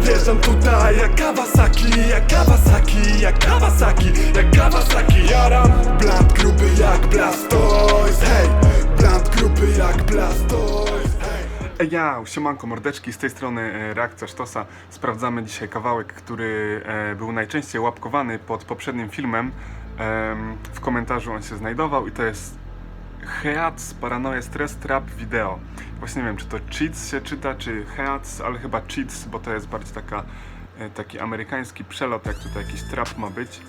Wjeżdżam tutaj jak Kawasaki, jak Kawasaki, jak Kawasaki, jak Kawasaki Jaram bland gruby jak Blastoise, hej Bland gruby jak Blastoise, Ej, Ja, siemanko mordeczki, z tej strony e, Reakcja Sztosa. Sprawdzamy dzisiaj kawałek, który e, był najczęściej łapkowany pod poprzednim filmem. Em, w komentarzu on się znajdował i to jest Heats Paranoia Stress Trap Video. Właśnie nie wiem, czy to Cheats się czyta, czy Heats, ale chyba Cheats, bo to jest bardziej taka, e, taki amerykański przelot, jak tutaj jakiś trap ma być.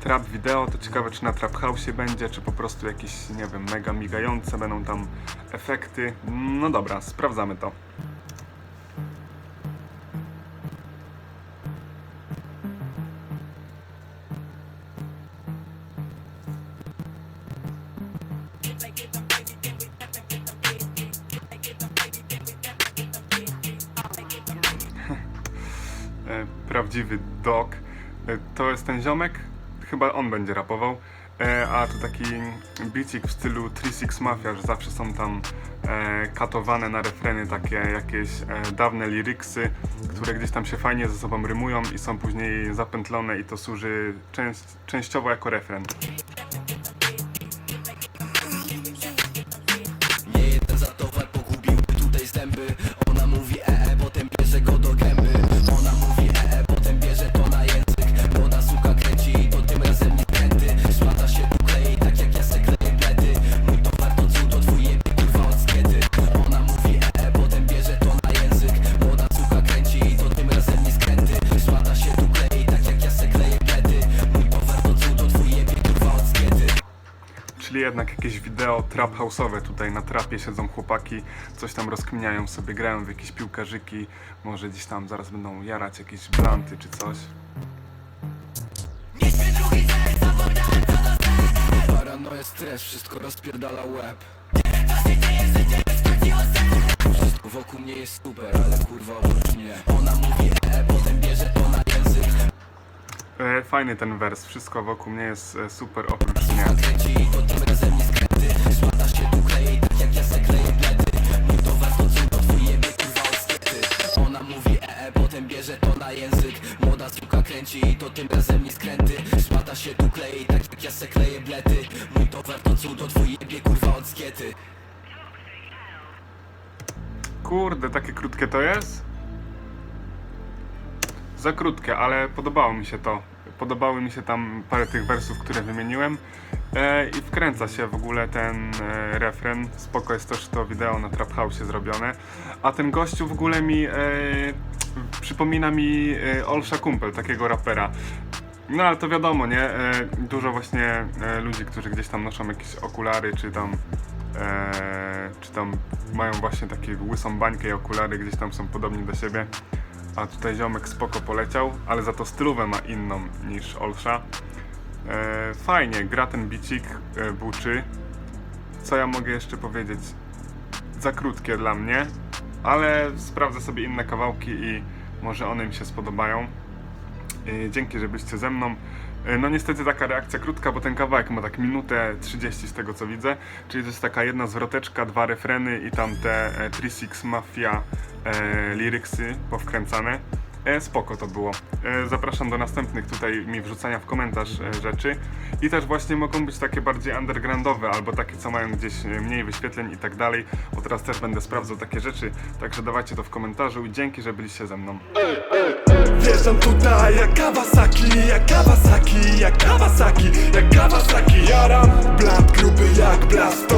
Trap wideo, to ciekawe czy na Trap House będzie, czy po prostu jakieś, nie wiem, mega migające będą tam efekty. No dobra, sprawdzamy to. Prawdziwy dog. E, to jest ten ziomek, chyba on będzie rapował. E, a to taki bicik w stylu 3-6 Mafia, że zawsze są tam e, katowane na refreny takie jakieś e, dawne liryksy, które gdzieś tam się fajnie ze sobą rymują i są później zapętlone i to służy część, częściowo jako refren. Nie jeden za towar pogubiłby tutaj zęby Ona mówi ee, Czyli jednak jakieś wideo trap house'owe. Tutaj na trapie siedzą chłopaki, coś tam rozkminiają sobie, grają w jakieś piłkarzyki, może gdzieś tam zaraz będą jarać jakieś blanty czy coś. Paranoja, stres, wszystko rozpierdala łeb Wszystko wokół mnie jest super, ale kurwa oprócz mnie Ona mówi e, potem bierze fajny ten wers, wszystko wokół mnie jest e, super oprócz mnie. Tak e, potem bierze to na język Młoda suka kręci i to tym razem nie skręty Szmata się tu klei, tak jak ja se kleję bledy Mój towar to cudo, twój jebie kurwa od skiety Kurde, takie krótkie to jest? Za krótkie, ale podobało mi się to. Podobały mi się tam parę tych wersów, które wymieniłem. E, I wkręca się w ogóle ten e, refren. Spoko jest też to wideo na Trap House zrobione. A ten gościu w ogóle mi e, przypomina mi e, Olsza Kumpel, takiego rapera. No ale to wiadomo, nie? E, dużo właśnie e, ludzi, którzy gdzieś tam noszą jakieś okulary, czy tam, e, czy tam mają właśnie takie łysą bańkę i okulary, gdzieś tam są podobni do siebie. A tutaj ziomek spoko poleciał, ale za to stylówę ma inną niż Olsza. E, fajnie, gra ten bicik, e, buczy. Co ja mogę jeszcze powiedzieć? Za krótkie dla mnie, ale sprawdzę sobie inne kawałki i może one mi się spodobają. E, Dzięki, że byliście ze mną. E, No niestety taka reakcja krótka, bo ten kawałek ma tak minutę 30 z tego co widzę, czyli to jest taka jedna zwroteczka, dwa refreny i tam te e, 3-6 Mafia e, liryksy powkręcane. E, spoko to było. E, zapraszam do następnych tutaj mi wrzucania w komentarz e, rzeczy. I też właśnie mogą być takie bardziej undergroundowe, albo takie co mają gdzieś e, mniej wyświetleń i tak dalej, bo teraz też będę sprawdzał takie rzeczy, także dawajcie to w komentarzu i dzięki, że byliście ze mną. Wjeżdżam tutaj jak Kawasaki, jak Kawasaki, jak Kawasaki, jak Kawasaki. Jaram bland gruby jak Blastoise,